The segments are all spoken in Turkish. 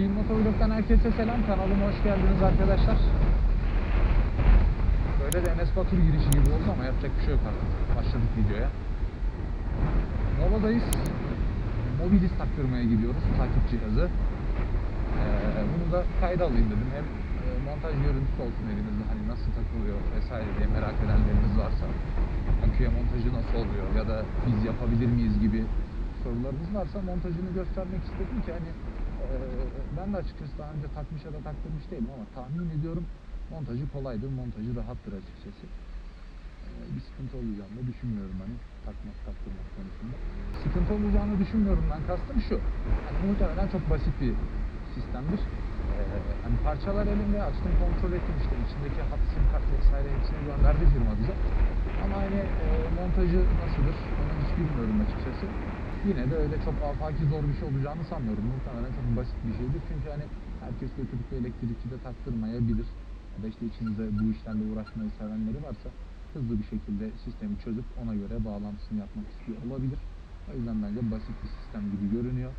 Çiğin Motovlog'dan herkese selam. Kanalıma hoş geldiniz arkadaşlar. Böyle de Enes Batur girişi gibi oldu ama yapacak bir şey yok artık. Başladık videoya. Nova'dayız. Mobilis taktırmaya gidiyoruz. Takip cihazı. Ee, bunu da kayda alayım dedim. Hem e, montaj görüntüsü olsun elimizde. Hani nasıl takılıyor vesaire diye merak edenleriniz varsa. Aküye montajı nasıl oluyor ya da biz yapabilir miyiz gibi sorularınız varsa montajını göstermek istedim ki hani ben de açıkçası daha önce takmış ya da taktırmış değilim ama tahmin ediyorum montajı kolaydır, montajı rahattır açıkçası. E, bir sıkıntı olacağını da düşünmüyorum hani takmak taktırmak konusunda. Sıkıntı olacağını düşünmüyorum ben kastım şu. Hani muhtemelen çok basit bir sistemdir. E, hani parçalar elimde açtım kontrol ettim işte içindeki hat sim kart vesaire hepsini gönderdi firma bize. Ama hani e, montajı nasıldır onu hiç bilmiyorum açıkçası. Yine de öyle çok afaki zor bir şey olacağını sanmıyorum. Muhtemelen çok basit bir şeydir. Çünkü hani herkes götürüp bir elektrikçide taktırmayabilir. Ya da işte içinizde bu işlerle uğraşmayı sevenleri varsa hızlı bir şekilde sistemi çözüp ona göre bağlantısını yapmak istiyor olabilir. O yüzden bence basit bir sistem gibi görünüyor.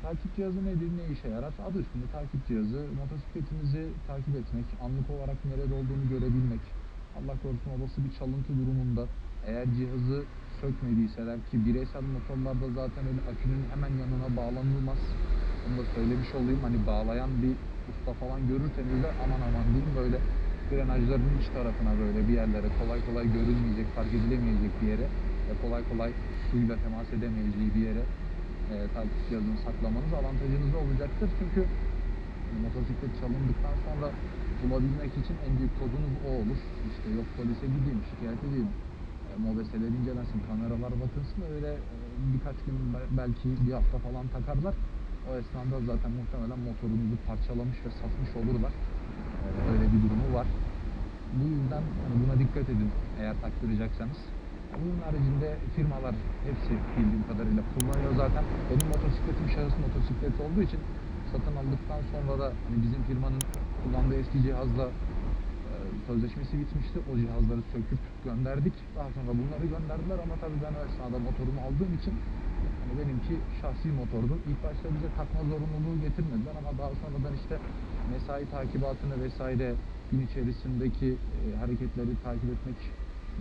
Takip cihazı nedir, ne işe yarar? Adı üstünde takip cihazı, motosikletinizi takip etmek, anlık olarak nerede olduğunu görebilmek, Allah korusun olası bir çalıntı durumunda eğer cihazı sökmediyseler ki bireysel motorlarda zaten öyle akünün hemen yanına bağlanılmaz. Onu da söylemiş olayım hani bağlayan bir usta falan görürseniz de aman aman diyeyim böyle grenajların iç tarafına böyle bir yerlere kolay kolay görülmeyecek, fark edilemeyecek bir yere ve kolay kolay suyla temas edemeyeceği bir yere e, takip cihazını saklamanız avantajınız olacaktır. Çünkü motosiklet çalındıktan sonra bulabilmek için en büyük kodunuz o olur. İşte yok polise gideyim, şikayet edeyim, mobeseler incelensin, kameralar bakılsın öyle e, birkaç gün be- belki bir hafta falan takarlar. O esnada zaten muhtemelen motorunuzu parçalamış ve satmış olurlar. E, öyle bir durumu var. Bu yüzden hani buna dikkat edin eğer taktıracaksanız. Bunun haricinde firmalar hepsi bildiğim kadarıyla kullanıyor zaten. Benim motosikletim şahıs motosiklet olduğu için satın aldıktan sonra da hani bizim firmanın kullandığı eski cihazla e, sözleşmesi bitmişti. O cihazları söküp gönderdik. Daha sonra bunları gönderdiler ama tabii ben esnada motorumu aldığım için hani benimki şahsi motordu. İlk başta bize takma zorunluluğu getirmediler ama daha sonradan işte mesai takibatını vesaire gün içerisindeki e, hareketleri takip etmek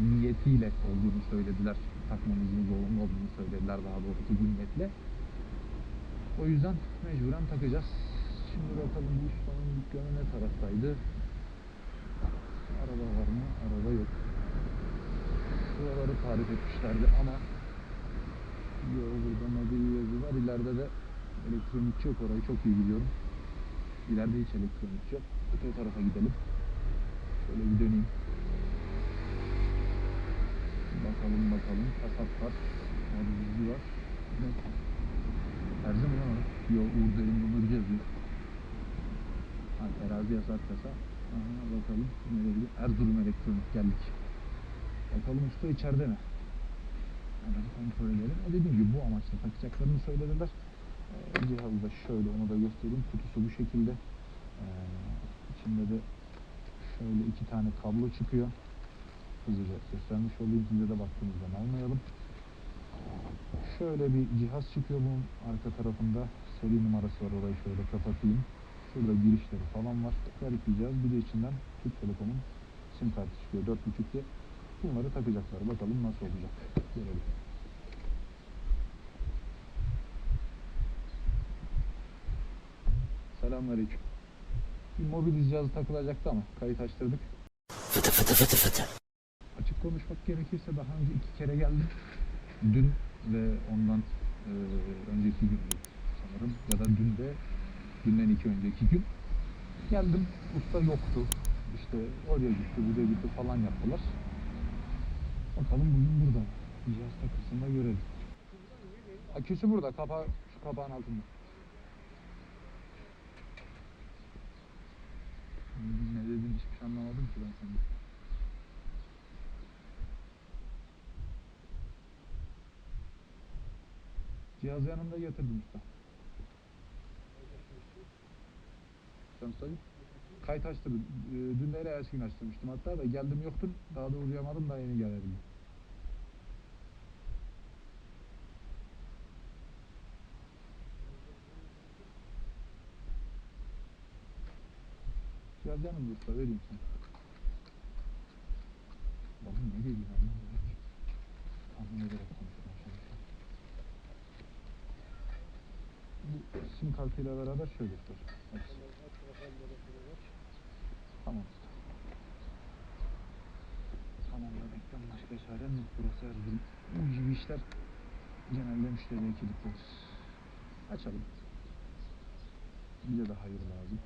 niyetiyle olduğunu söylediler. Takmamızın zorunlu olduğunu söylediler daha doğrusu bu niyetle. O yüzden mecburen takacağız. Şimdi bakalım bu ustanın dükkanı ne taraftaydı? Araba var mı? Araba yok. Şuraları tarif etmişlerdi ama yok burada mobil yazı var. İleride de elektronikçi yok. Orayı çok iyi biliyorum. İleride hiç elektronikçi yok. Öte tarafa gidelim. Şöyle bir döneyim. Bakalım bakalım. Kasap var. Mobilizci var. Terzi mi lan? Yok Uğur Derin Dondurucu yazıyor. Ha, terazi yazar kasa. Aha, bakalım nereye? Erzurum Elektronik geldik. Bakalım usta içeride mi? Hemen kontrol edelim. E dediğim gibi bu amaçla takacaklarını söylediler. Ee, cihazı da şöyle onu da göstereyim. Kutusu bu şekilde. Ee, içinde de şöyle iki tane kablo çıkıyor. Hızlıca göstermiş olayım. Size de baktığınızdan almayalım. Şöyle bir cihaz çıkıyor bunun arka tarafında. Seri numarası var orayı şöyle kapatayım. Şurada girişleri falan var. Garip bir de içinden Türk Telekom'un sim kartı çıkıyor. 4.5'li. Bunları takacaklar. Bakalım nasıl olacak. Görelim. Selamünaleyküm. Bir mobil cihazı takılacaktı ama kayıt açtırdık. Fıtı fıtı fıtı fıtı. Açık konuşmak gerekirse daha önce iki kere geldim. Dün ve ondan e, önceki gün sanırım ya da dün de dünden iki önceki gün geldim. Usta yoktu. İşte oraya gitti, buraya gitti falan yaptılar. Bakalım bugün burada. Cihaz takısında görelim. Aküsü burada. Kapağı, şu kapağın altında. Ne dedin hiçbir şey anlamadım ki ben senden. Cihaz yanında getirdim usta. Sen ustayım. Kayıt açtırdım. Ee, Dün de ertesi açtırmıştım hatta da geldim yoktun. Daha da uğrayamadım da yeni gelebildim. Ver canım dursa vereyim sana. Oğlum ne dedi lan? Tahmin ederek konuşmaya çalışıyorum. Bu sim kartıyla beraber şöyle sor. Aç. Tamam. Tamam demekten başka çarem yok. Burası Erzurum. Bu gibi işler genelde müşteriye kilitlenir. Açalım. Bize de hayır lazım.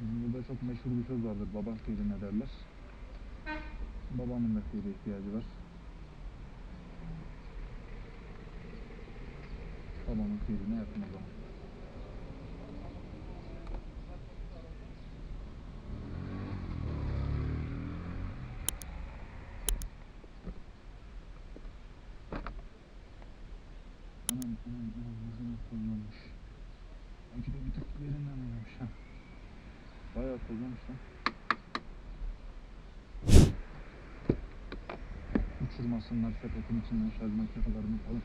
Bizim burada çok meşhur bir söz vardır. Baban kıyırına derler. Babamın da kıyıra ihtiyacı var. Babamın kıyırına yapın o zaman. Anam anam anam nasıl tozlanmış. Belki de bir tık yerinden oynamış ha. Bayağı tozlamış lan. Uçurmasınlar sepetin içinden şarj makinelerini falan.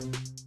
you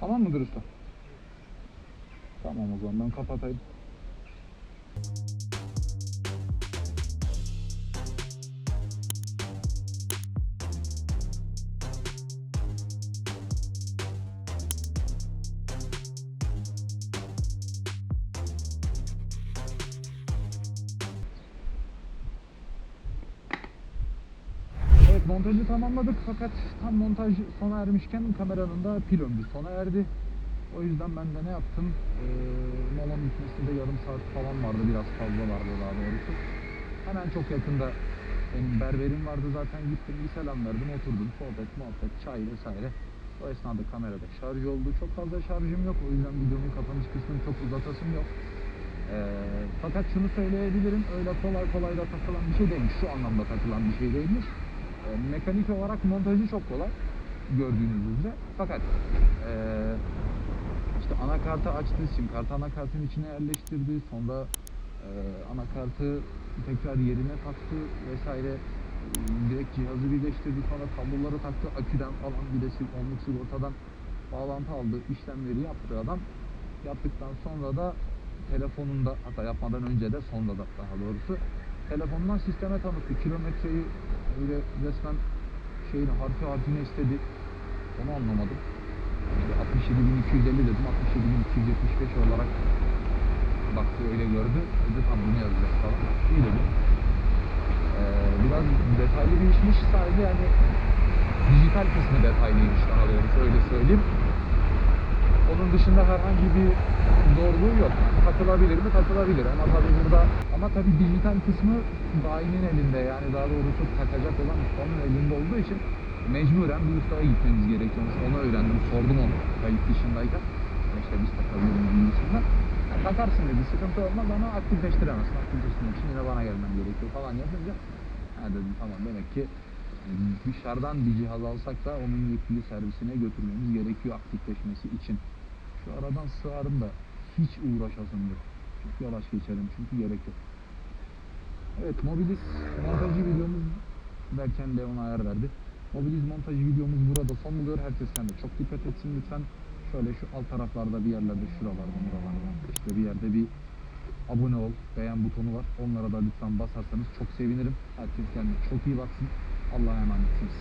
Tamam mıdır usta? Tamam o zaman ben kapatayım. Montajı tamamladık fakat tam montaj sona ermişken kameranın da pil ömrü sona erdi. O yüzden ben de ne yaptım? Ee, molanın bitmesinde yarım saat falan vardı biraz fazla vardı daha doğrusu. Hemen çok yakında benim berberim vardı zaten gittim bir selam verdim oturdum sohbet muhabbet çay vesaire. O esnada kamerada şarj oldu. Çok fazla şarjım yok o yüzden videonun kapanış kısmını çok uzatasım yok. Ee, fakat şunu söyleyebilirim, öyle kolay kolay da takılan bir şey değilmiş. Şu anlamda takılan bir şey değilmiş. Ee, mekanik olarak montajı çok kolay gördüğünüz üzere. Fakat ee, işte anakartı açtı, sim kartı anakartın içine yerleştirdi. Sonra ee, anakartı tekrar yerine taktı vesaire. Direkt cihazı birleştirdi. Sonra kabloları taktı. Aküden falan bir de onluk sigortadan bağlantı aldı. işlemleri yaptı adam. Yaptıktan sonra da telefonunda hatta yapmadan önce de sonra da daha doğrusu telefonundan sisteme tanıttı. Kilometreyi öyle resmen şeyin harfi harfine istedi. Onu anlamadım. İşte 67.250 dedim. 67.275 olarak baktı öyle gördü. Dedi tam bunu yazacağız falan. İyi dedi. Ee, biraz detaylı bir işmiş. Sadece yani dijital kısmı detaylıymış daha doğrusu öyle söyleyeyim. Onun dışında herhangi bir zorluğu yok. Takılabilir mi? Takılabilir ama tabii burada ama tabii dijital kısmı bayinin elinde yani daha doğrusu takacak olan ustanın elinde olduğu için mecburen bir ustaya gitmemiz gerekiyormuş. Onu öğrendim. Sordum onu kayıt dışındayken. İşte biz takabilir miyiz gibisinden. Ya takarsın dedi. Sıkıntı olmaz ama aktifleştiremezsin. Aktifleştirmek için yine bana gelmen gerekiyor falan yapınca. Ha dedim tamam demek ki yani dışarıdan bir cihaz alsak da onun yetkili servisine götürmemiz gerekiyor aktifleşmesi için. Şu aradan sığarım da hiç uğraşasım yok. Çok yavaş geçerim çünkü gerek yok. Evet Mobilis montajı videomuz derken Leon ayar verdi. Mobilis montajı videomuz burada son buluyor. Herkes kendine çok dikkat etsin lütfen. Şöyle şu alt taraflarda bir yerlerde şuralarda buralarda işte bir yerde bir abone ol, beğen butonu var. Onlara da lütfen basarsanız çok sevinirim. Herkes kendine çok iyi baksın. Allah'a emanetsiniz.